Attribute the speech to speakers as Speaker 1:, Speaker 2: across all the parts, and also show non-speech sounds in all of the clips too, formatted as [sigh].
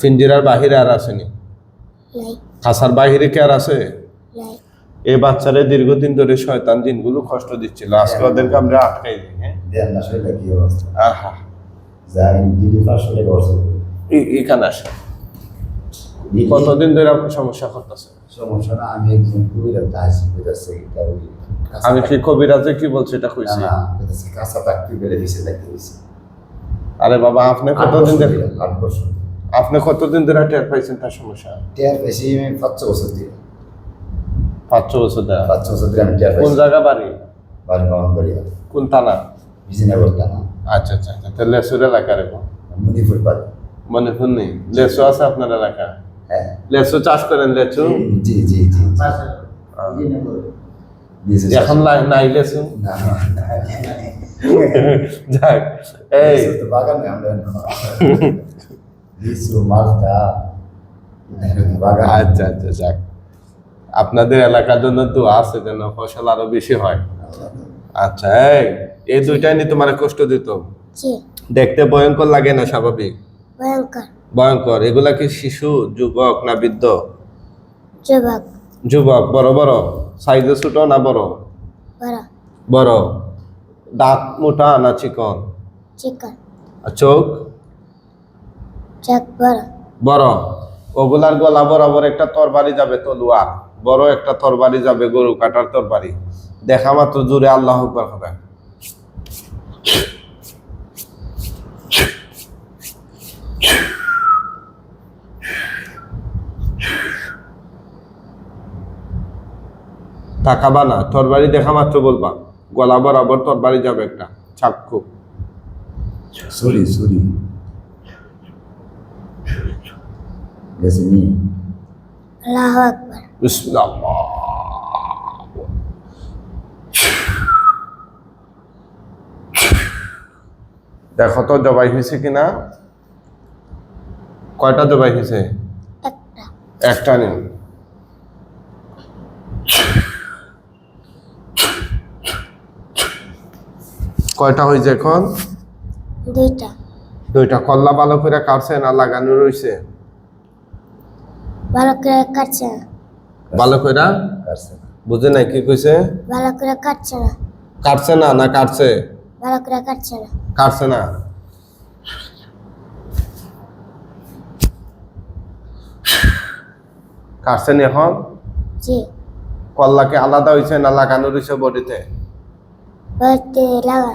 Speaker 1: পিঞ্জিরার বাহিরে আর আসেনি। খাসার বাহিরে কে আর আছে? এই বাচ্চারা দীর্ঘদিন ধরে শয়তান দিনগুলো কষ্ট দিচ্ছিল। আজকে ওদেরকে আমরা আটকাই দিই হ্যাঁ? এখানে আসে। কতদিন ধরে আপনার সমস্যা করতেছে?
Speaker 2: আমি
Speaker 1: কি কবিরাজে কি বলছি এটা কইছি? আরে বাবা আপনি কতদিন ধরে
Speaker 2: আট বছর
Speaker 1: আপনি কতদিন ধরে টের পাইছেন তার সমস্যা?
Speaker 2: টিয়ার পেয়েছি আমি পাঁচ ছ বছর দিয়ে
Speaker 1: পাঁচ ছ বছর ধরে?
Speaker 2: পাঁচ ছ বছর দিয়ে আমি টিয়ার
Speaker 1: কোন জায়গা বাড়ি?
Speaker 2: বাড়ি করি
Speaker 1: কোন থানা?
Speaker 2: বিজয়নগর থানা।
Speaker 1: আচ্ছা আচ্ছা আচ্ছা। তাহলে লেসুর এলাকা রেখো
Speaker 2: মণিপুর পাড়ি।
Speaker 1: মনে নেই। লেসু আছে আপনার এলাকা?
Speaker 2: হ্যাঁ।
Speaker 1: লেসু চাষ করেন লেচু
Speaker 2: জি জি জি নিজে
Speaker 1: এখন নাই লেসু?
Speaker 2: না না, না
Speaker 1: যাক এই।
Speaker 2: বাগানে আমরা [laughs] লিচু মালটা বাগান।
Speaker 1: আচ্ছা আচ্ছা যাক। আপনাদের এলাকার জন্য তো আছে যেন ফসল আরও বেশি হয়। আচ্ছা এই দুইটাই নিয়ে তোমার কষ্ট দিত? দেখতে ভয়ঙ্কর লাগে না স্বাভাবিক?
Speaker 3: ভয়ঙ্কর।
Speaker 1: ভয়ঙ্কর। এগুলা কি শিশু যুবক না বৃদ্ধ?
Speaker 3: যুবক।
Speaker 1: যুবক বড় বড়? সাইজে ছোট না বড়?
Speaker 3: বড়।
Speaker 1: বড়। দাঁত মোটা না চিকন?
Speaker 3: চিকন।
Speaker 1: চোখ?
Speaker 3: বড়।
Speaker 1: বড়। ওগুলার গলা বরাবর একটা তরবারি যাবে তলুয়ার বড় একটা তরবারি যাবে গরু কাটার তরবারি। দেখা মাত্র জোরে আল্লাহ আকবার হবে। তাকাবা না তরবারি দেখা মাত্র বলবা। গলা বরাবর তরবারি যাবে একটা চাক্ষু
Speaker 2: সরি সরি গেছে নি
Speaker 3: আল্লাহ আকবার
Speaker 1: বিসমিল্লাহ দেখো তো জবাই হয়েছে কিনা? কয়টা জবাই হয়েছে?
Speaker 3: একটা।
Speaker 1: একটা নিন। কয়টা হয়েছে এখন?
Speaker 3: দুইটা।
Speaker 1: দুইটা কল্লা ভালো করে কাটছে না লাগানো রয়েছে
Speaker 3: ভালো করে কাটছে
Speaker 1: ভালো করে?
Speaker 2: কাটছে।
Speaker 1: বুঝে নাই কি কইছে?
Speaker 3: ভালো করে কাটছে না।
Speaker 1: কাটছে না না কাটছে?
Speaker 3: ভালো করে কাটছে না।
Speaker 1: কাটছে না। কাটছে নি এখন?
Speaker 3: জি।
Speaker 1: কল্লাকে আলাদা হয়েছে না লাগানো রয়েছে বডিতে?
Speaker 3: বাড়িতে লাগা।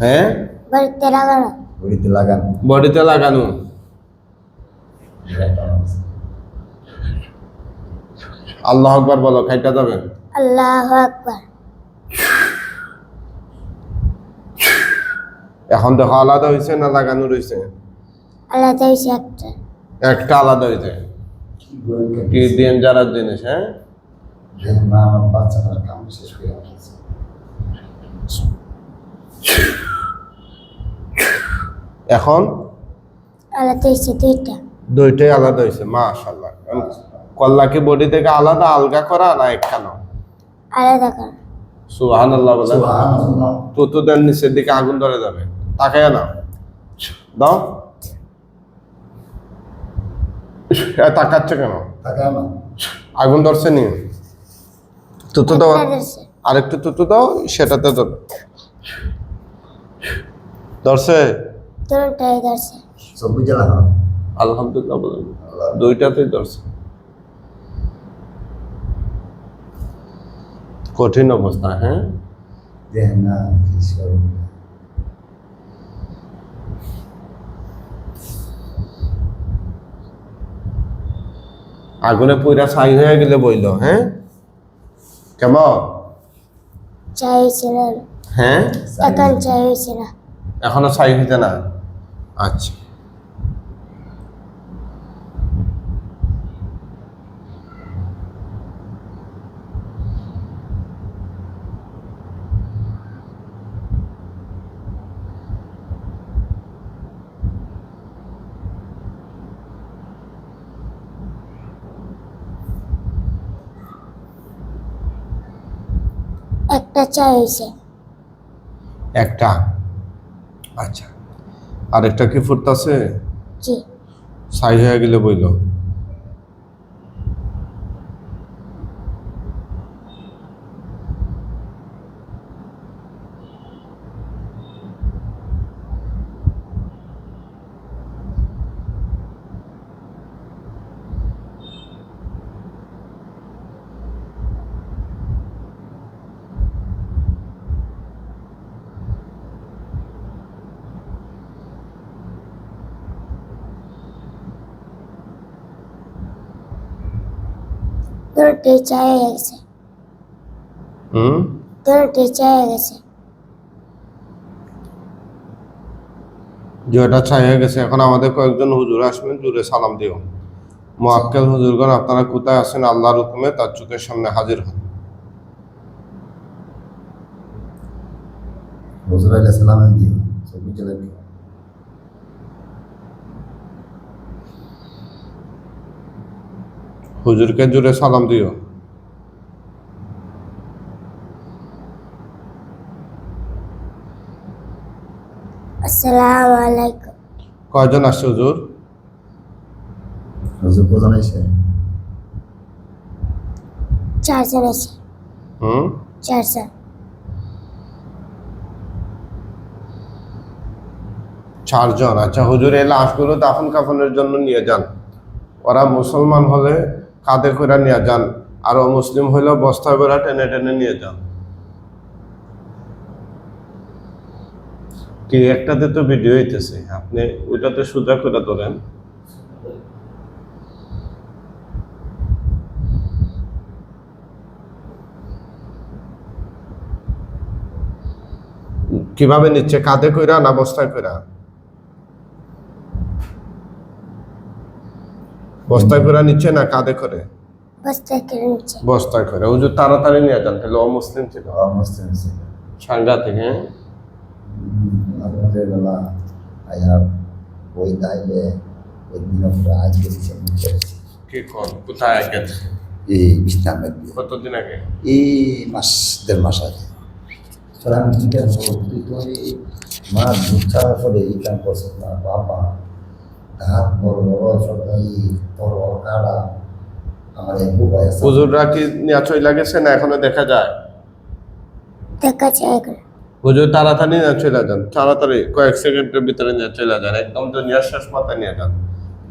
Speaker 1: হ্যাঁ?
Speaker 3: বাড়িতে লাগানো
Speaker 2: বড়িতে লাগান।
Speaker 1: বডিতে লাগানো। আল্লাহ আকবার বলো খাইটা যাবে।
Speaker 3: আল্লাহ আকবার।
Speaker 1: এখন দেখো আলাদা হয়েছে না লাগানো রয়েছে
Speaker 3: আলাদা হয়েছে একটা।
Speaker 1: একটা আলাদা হয়েছে কি ডেঞ্জারাস জিনিস হ্যাঁ?
Speaker 2: যেন বাচ্চাটার কাম শেষ করে আসছে
Speaker 1: এখন?
Speaker 3: আলাদা হয়েছে দুইটা।
Speaker 1: দুইটাই আলাদা হয়েছে মাশাল্লাহ কল্লা কি বডি থেকে আলাদা আলগা করা না একখানো?
Speaker 3: আলাদা কর।
Speaker 1: সুহান আল্লাহ বলে
Speaker 2: সুবহানাল্লাহ।
Speaker 1: তুতুদের নিচের দিকে আগুন ধরে যাবে। তাকায় না। দাও। এ তাকাচ্ছে কেন? আগুন ধরছে নি? তুতু দাও। আরেকটু তুতু দাও সেটাতে ধর। ধরছে?
Speaker 3: দুটাই ধরছে।
Speaker 2: সব বুঝে না
Speaker 1: আলহামদুলিল্লাহ বলেন। দুইটাতেই ধরছে। কঠিন অবস্থা হ্যাঁ?
Speaker 2: না।
Speaker 1: আগুনে পুরা ছাই হয়ে গেলে বইল হ্যাঁ? কেমন?
Speaker 3: চাই হয়েছে না।
Speaker 1: হ্যাঁ?
Speaker 3: এখন চাই হয়েছে না।
Speaker 1: এখনও ছাই হইতে না? আচ্ছা।
Speaker 3: একটা চাই হয়েছে।
Speaker 1: একটা। আচ্ছা। আরেকটা কি ফুটতাছে?
Speaker 3: জি।
Speaker 1: ছাই হয়ে গেলে বইল।
Speaker 3: হয়ে গেছে।
Speaker 1: হুম?
Speaker 3: হয়ে গেছে।
Speaker 1: ছাই হয়ে গেছে এখন আমাদের কয়েকজন হুজুর আসবেন জুড়ে সালাম দিও। মোয়াক্কেল হুজুরগণ আপনারা কোথায় আছেন? আল্লাহর হুকুমে তার চোখের সামনে হাজির হন।
Speaker 2: হুজুর আলাইহিস সালাম দিও চলে দিও
Speaker 1: হুজুরকে জুড়ে সালাম দিও।
Speaker 3: আসসালামু আলাইকুম।
Speaker 1: কয়জন আসছে হুজুর?
Speaker 2: হুজুর কোজন আইছে
Speaker 3: চারজন আছে
Speaker 1: হুম?
Speaker 3: চারজন।
Speaker 1: চারজন। আচ্ছা হুজুর এই লাশগুলো দাফন কাফনের জন্য নিয়ে যান। ওরা মুসলমান হলে কাঁধে করে নিয়ে যান। আর মুসলিম হইলে বস্তায় বেড়া টেনে টেনে নিয়ে যান। কি, একটাতে তো ভিডিও হইতেছে। আপনি ওইটাতে সোজা করে ধরেন। কীভাবে নিচ্ছে? কাঁধে কইরা না বস্তায় কইরা? বস্তায় করে নিচ্ছে না কাঁধে করে?
Speaker 3: বস্তায় কেড়ে নিচ্ছে।
Speaker 1: বস্তায় করে। হুজুর তাড়াতাড়ি নিয়ে যান তাহলে অমুসলিম ছিল?
Speaker 2: মুসলিম ছিল।
Speaker 1: সাংঘাতিক হ্যাঁ
Speaker 2: আপনাদের বেলা আয়া ওই আমরা
Speaker 1: কি কোথায় গেছে
Speaker 2: এই বিস্তামের দিয়ে।
Speaker 1: কতদিন আগে?
Speaker 2: এই মাস দেড় মাস আগে। তো আমি জিজ্ঞাসা করব তুই মাছ দুধ ছাড়ার ফলে এই কাম করছিস না বাবা। বড় বড় বড় কাড়া আছে
Speaker 1: হুজুররা কি নিয়ে চলে গেছে না এখনও দেখা যায়?
Speaker 3: দেখা যায়
Speaker 1: হুজুর তাড়াতাড়ি নিয়ে চলে যান তাড়াতাড়ি কয়েক সেকেন্ডের ভিতরে নিয়ে চলে যান একদম দুনিয়ার শেষ মাথায় নিয়ে যান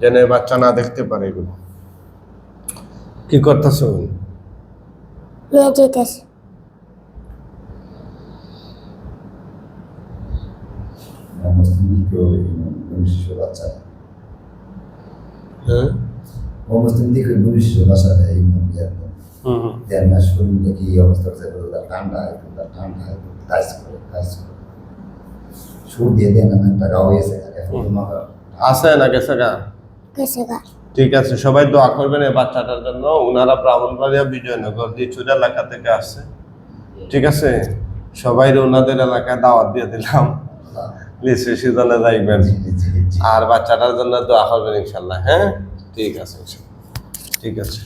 Speaker 1: যেন বাচ্চা না দেখতে পারে এগুলো। কি করতেছ?
Speaker 2: বাচ্চা এই দেন দেখি এই অবস্থা হচ্ছে ঠান্ডা একটু ঠান্ডা একটু কাজ করে কাজ করে। সুর দিয়ে দেন টাকা হয়েছে
Speaker 1: আছে না গেছে গা
Speaker 3: গেছে গা
Speaker 1: ঠিক আছে সবাই দোয়া করবেন এই বাচ্চাটার জন্য। ওনারা ব্রাহ্মণবাড়িয়া বিজয়নগর দিচুর এলাকা থেকে আসছে। ঠিক আছে? সবাই ওনাদের এলাকায় দাওয়াত দিয়ে দিলাম। লিচু সিজনে যাইবেন আর বাচ্চাটার জন্য দোয়া করবেন ইনশাল্লাহ হ্যাঁ? ঠিক আছে ঠিক আছে।